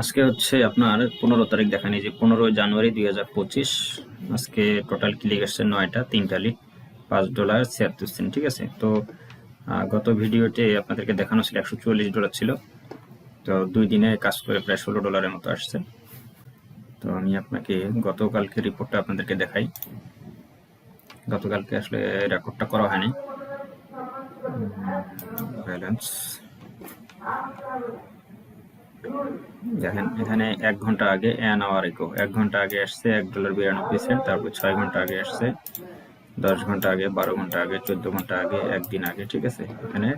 আজকে হচ্ছে আপনার পনেরো তারিখ দেখান যে পনেরোই জানুয়ারি দুই হাজার পঁচিশ। আজকে টোটাল ক্লিক এসছে? নয়টা, তিনটা লিট পাঁচ ডলার ছিয়াত্তর সেন্ট ঠিক আছে? তো গত ভিডিওতে আপনাদেরকে দেখানো ছিল একশো চুয়াল্লিশ ডলার ছিল। তো, দুই দিনে কাজ করে প্রায় ষোলো ডলারের মতো আসছে। তো, আমি আপনাকে গতকালকে রিপোর্টটা আপনাদেরকে দেখাই। গতকালকে আসলে রেকর্ডটা করা হয়নি। ব্যালেন্স দেখেন, এখানে এক ঘণ্টা আগে অ্যান আওয়ার এগো এক ঘণ্টা আগে আসছে এক ডলার বিরানব্বই সেন্ট, তারপর ছয় ঘণ্টা আগে আসছে, দশ ঘণ্টা আগে, বারো ঘণ্টা আগে, চোদ্দ ঘণ্টা আগে, একদিন আগে, ঠিক আছে? এখানে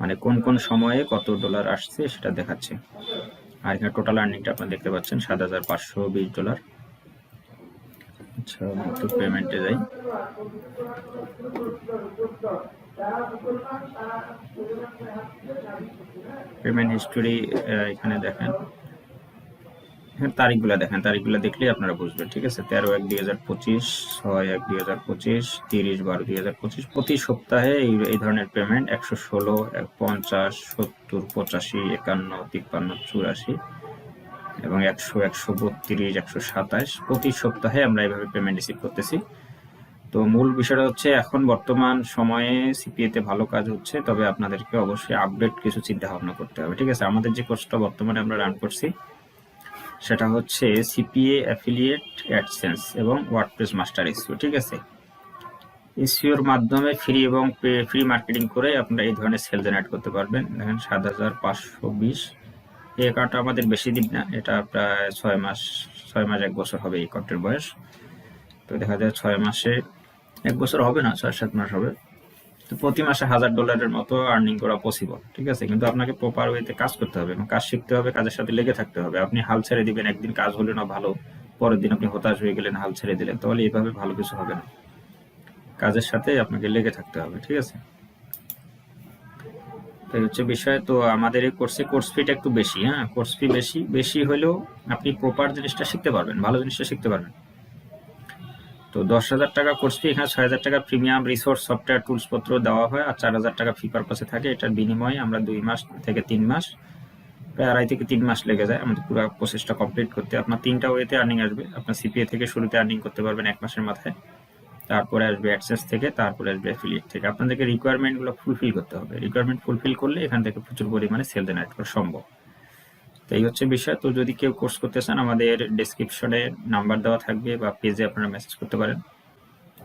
মানে কোন কোন সময়ে কত ডলার আসছে সেটা দেখাচ্ছে। আর এখানে টোটাল আর্নিংটা আপনারা দেখতে পাচ্ছেন, সাত হাজার পাঁচশো বিশ ডলার। আচ্ছা একটু পেমেন্টে যাই। পেমেন্ট হিস্টোরি এখানে দেখেন। এখানে তারিখগুলো দেখেন। তারিখগুলো দেখলেই আপনারা বুঝবেন, ঠিক আছে? তেরো এক দুই হাজার পঁচিশ, ছয় এক দুই হাজার পঁচিশ, তিরিশ বারো দুই হাজার পঁচিশ, প্রতি সপ্তাহে এই এই ধরনের পেমেন্ট একশো ষোলো, পঞ্চাশ, সত্তর, পঁচাশি, একান্ন, তিপ্পান্ন, চুরাশি এবং একশো একশো বত্রিশ, একশো সাতাশ প্রতি সপ্তাহে আমরা এইভাবে পেমেন্ট রিসিভ করতেছি। তো মূল বিষয়টা হচ্ছে এখন বর্তমান সময়ে সিপিএতে ভালো কাজ হচ্ছে, তবে আপনাদেরকে অবশ্যই আপডেট কিছু চিন্তা ভাবনা করতে হবে, ঠিক আছে? আমাদের যে কোর্সটা বর্তমানে আমরা রান করছি, সেটা হচ্ছে সিপিএ অ্যাফিলিয়েট অ্যাডসেন্স এবং ওয়ার্ডপ্রেস মাস্টার এসইও ঠিক আছে? এসইওর মাধ্যমে ফ্রি এবং ফ্রি মার্কেটিং করে আপনারা এই ধরনের সেল জেনারেট করতে পারবেন। দেখেন, সাত হাজার পাঁচশো বিশ, এই অ্যাকাউন্টটা আমাদের বেশি দিন না, এটা প্রায় ছয় মাস ছয় মাস এক বছর হবে এই অ্যাকাউন্টের বয়স। তো দেখা যায় ছয় মাসে এক বছর হবে না, ছয় সাত মাস হবে। তো প্রতি মাসে হাজার ডলারের মতো আর্নিং করা পসিবল ঠিক আছে? কিন্তু আপনাকে প্রপার ওয়েতে কাজ করতে হবে এবং কাজ শিখতে হবে, কাজের সাথে লেগে থাকতে হবে। আপনি হাল ছেড়ে দিবেন, একদিন কাজ হলো না ভালো, পরের দিন আপনি হতাশ হয়ে গেলেন, হাল ছেড়ে দিলেন। তাহলে এইভাবে ভালো কিছু হবে না। কাজের সাথে আপনাকে লেগে থাকতে হবে, ঠিক আছে? এই হচ্ছে বিষয়, তো আমাদের এই কোর্সে কোর্স ফিটা একটু বেশি হ্যাঁ? কোর্স ফি বেশি বেশি হলেও আপনি প্রপার জিনিসটা শিখতে পারবেন, ভালো জিনিসটা শিখতে পারবেন। তো দশ হাজার টাকা কোর্স ফি এখানে ছয় হাজার টাকা প্রিমিয়াম রিসোর্স সফটওয়্যার টুলস পত্র দেওয়া হয় আর চার হাজার টাকা ফি পারপাসে থাকে। এটার বিনিময়ে আমরা দুই মাস থেকে তিন মাস, প্রায় আড়াই থেকে তিন মাস লেগে যায় আমাদের পুরো প্রসেসটা কমপ্লিট করতে। আপনার তিনটা ওয়েতে আর্নিং আসবে। আপনার সিপিএ থেকে শুরুতে আর্নিং করতে পারবেন এক মাসের মাথায়। তারপরে আসবে অ্যাডসেস থেকে, তারপরে আসবে অ্যাফিলিয়েট থেকে। আপনাদেরকে রিকোয়ারমেন্টগুলো ফুলফিল করতে হবে। রিকোয়ারমেন্ট ফুলফিল করলে এখান থেকে প্রচুর পরিমাণে সেল জেনারেট করা সম্ভব। তো এই হচ্ছে বিষয়। তো যদি কেউ কোর্স করতে চান, আমাদের ডিসক্রিপশনে নাম্বার দেওয়া থাকবে বা পেজে আপনারা মেসেজ করতে পারেন।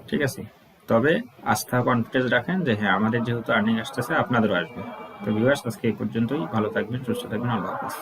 ঠিক আছে? তবে আস্থা কনফিডেন্স রাখেন যে হ্যাঁ আমাদের যেহেতু আর্নিং আসতেছে, আপনাদেরও আসবে। তো ভিউয়ার্স আজকে এই পর্যন্তই। ভালো থাকবেন, সুস্থ থাকবেন। আল্লাহ হাফিজ।